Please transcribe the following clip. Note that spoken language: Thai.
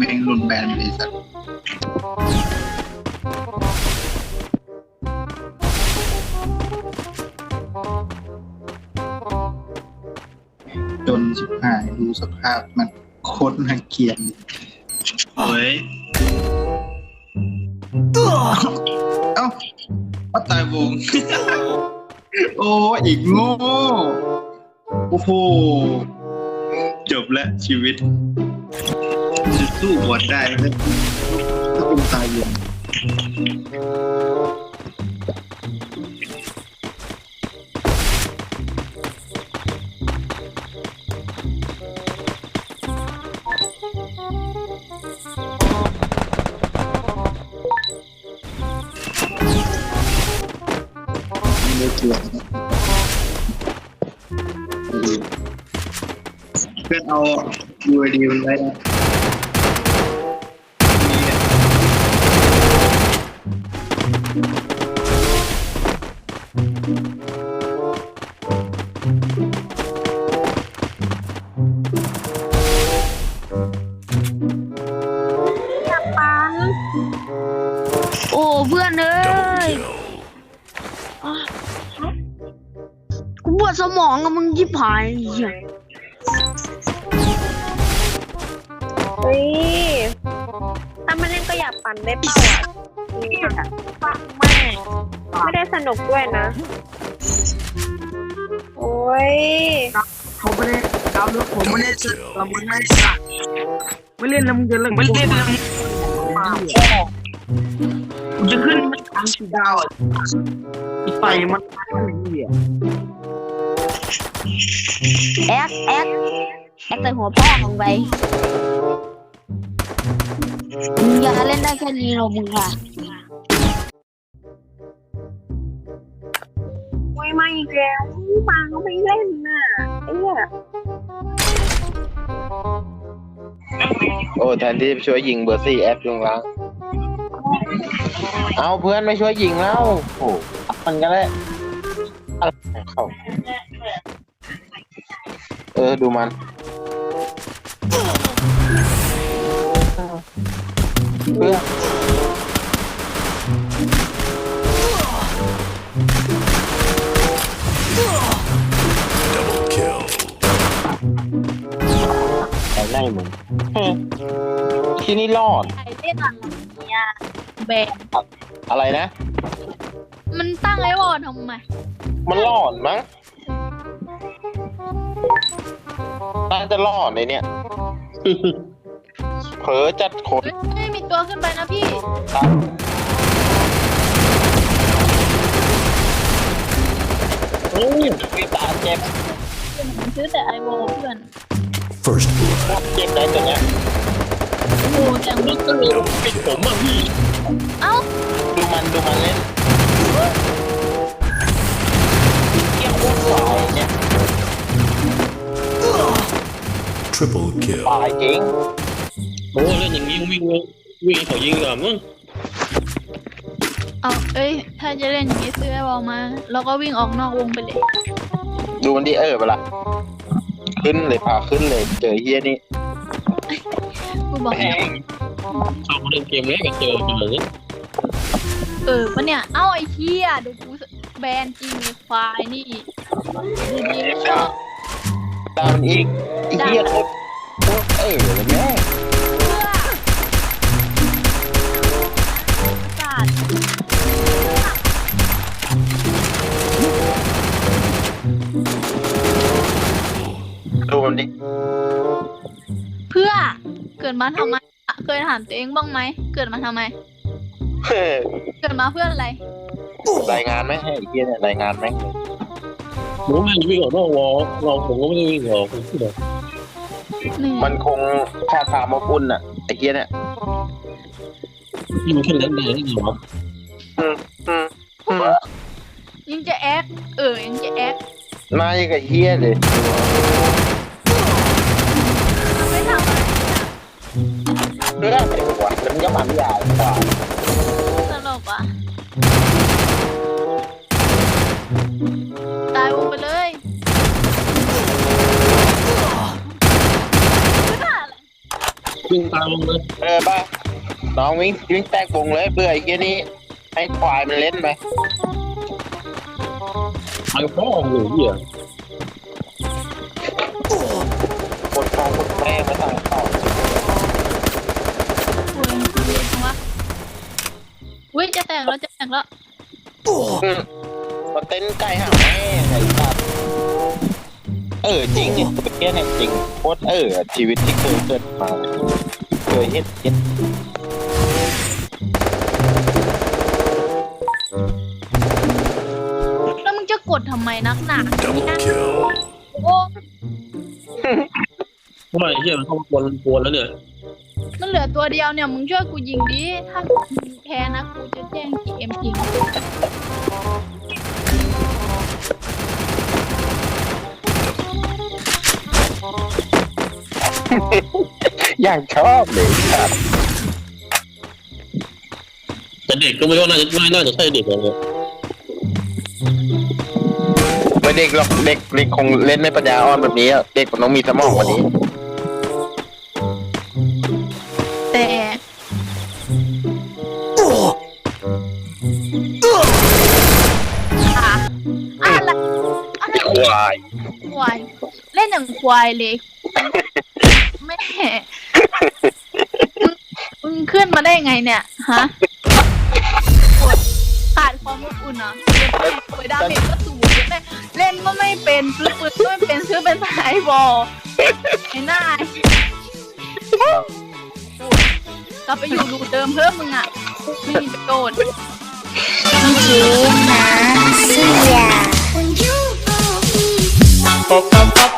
ม่งหลุนแบนไปเลยสัตว์จนสิบหายดูสภาพมันโคตรน่าเกลียดเลยเฮ้ยเอ้าว่าตายวง โอ้ อีกโง่ โอ้โห จบแล้วชีวิตจะสู้บอดได้ไหมถ้าคุณตายอยู่ พื่อนเอา UID มันไว้นะมีเนี่ยปันโอ้เพื่อนเอ้ยอะกูปวดสมองอะมึงยิบหายเหี้ย เฮ้ยถ้ามาเล่นก็อยากปั่นได้เปล่าอะเนี่ยปังมากไม่ได้สนุกด้วยนะ โอ้ยผมไม่ได้ดาวน์โหลดผมไม่ได้ซื้อเราไม่ได้สั่งไม่เล่นแล้วมึงจะเล่นไม่เล่นแล้วมึงมากูจะขึ้นมันทางสีดาวอะอีกไปมันมันเหี้ยแอ๊กแอ๊กแอ๊กใส่หัวพ่อของไป มึงอย่าเล่นได้แค่นี้หรอกมึงค่ะโอ้ยมาอีกแล้วปังก็ไม่เล่นน่ะไอ้เนี่ยโอ้แทนที่จะช่วยยิงเบอร์ซี่แอปยุงล้างเอาเพื่อนไม่ช่วยยิงแล้วโอ้อัพมันกันแล้วอะไรของเขาเออดูมัน เพื่อนไปไล่มึงเฮ้ยที่นี่รอด ไอ้เล่นอะไรเนี่ยแบนอะไรนะ มันตั้งไอ้วอทำไมมันรอดมั้งน่าจะรอดในเนี่ย เผลอจัดคนเฮ้ยไม่มีตัวขึ้นไปนะพี่ครับโอ้ยมีตาเจ็บผมซื้อแต่ไอวอลเพื่อน First blood. เจ็บได้ตัวเนี้ยโอ้โหแต่ไม่ตื่นปิดผมอะพี่ เอ้า ดูมันดูมันเล่นเกี่ยวกับสายเนี่ย Triple kill. ตายจริง โอ้เล่นอย่างนี้วิ่งวิ่งเขายิงเหรอมึงเอาเอ้ย ถ้าจะเล่นอย่างนี้ซื้อไอวอลมา แล้วก็วิ่งออกนอกวงไปเลยดูมันดิเออเปะล่าขึ้นเลยพาขึ้นเลยเจอเฮียนี่กูบอกแม่งชอบเล่นเกมแรกกับเจอกันเลยเออปะเนี่ย เอ้าไอ้เหี้ยเดูกูแบนจริงในไฟล์นี่ดีๆก็ตามอีกไอ้เฮียคนเออแม่ง นดิเพื่อเกิดมาทำไมอะเคยถามตัวเองบ้างไหม เกิดมาทำไม เฮ้ยเกิดมาเพื่ออะไร รายงานไหมให้ไอ้เฮียเนี่ยรายงานไหมผมไม่วิ่งออกนอกวอลเราผมก็ไม่ได้วิ่งออกที่ไหนนี่มันคงท่าทางมาปุ่นอะไอ้เฮียเนี่ยที่มันแค่เล่นได้ได้ไงวะอืมอืมอืมยังจะแอคเออยังจะแอคหน่ายังกับเฮียเลย มันไม่ทำอะไร เรื่องอะไรวะแล้วมันก็มันยาวกว่าตลกอะตายวงไปเลยไม่ได้อะไรวิ่งตามมึงเลยเออป่ะน้องวิ่งวิ่งแตกวงเลยเบื่อไอ้เหี้ยนี้ให้ควายมันเล่นไปไปพ่อหนูเหี้ยคนฟองคนแม่มาสั่งข้า จะแต่งแล้วจะแต่งแล้วอืมมาเต้นไก่หาแม่ไอ้สัตว์เออจริงไอ้เหี้ยเนี่ยจริงโคตรเออชีวิตที่เคยเกิดมาเคยเฮ็ดเฮ็ดแล้วมึงจะกดทำไมนักหนา Double kill. โอ้ทำไมเหี้ยมันเข้ามาปวนปวนแล้วเนี่ย มันเหลือตัวเดียวเนี่ยมึงช่วยกูยิงดิถ้ามึงแพ้นะกูจะแจ้ง GM จริงอย่างชอบเลยครับแต่เด็กก็ไม่ว่าน่าจะไม่น่าจะใช่เด็กหรอกเนี่ยไม่เด็กหรอกเด็กเด็กคงเล่นไม่ปัญญาอ่อนแบบนี้อะเด็กมันต้องมีสมองกว่านี้ ควาย ควาย เล่นอย่างควายเลย แม่มึงมึงขึ้นมาได้ไงเนี่ย ฮะกดขาดความอบอุ่นเหรอะเล่นไปดาเมจก็สูงแม่เล่นก็ไม่เป็นซื้อปืนก็ไม่เป็นซื้อเป็นสายบอลไอ้หน้ากลับไปอยู่รูเดิมเพิ่มมึงอะ ไม่มีประโยชน์ When you go east, Pop, pop, pop,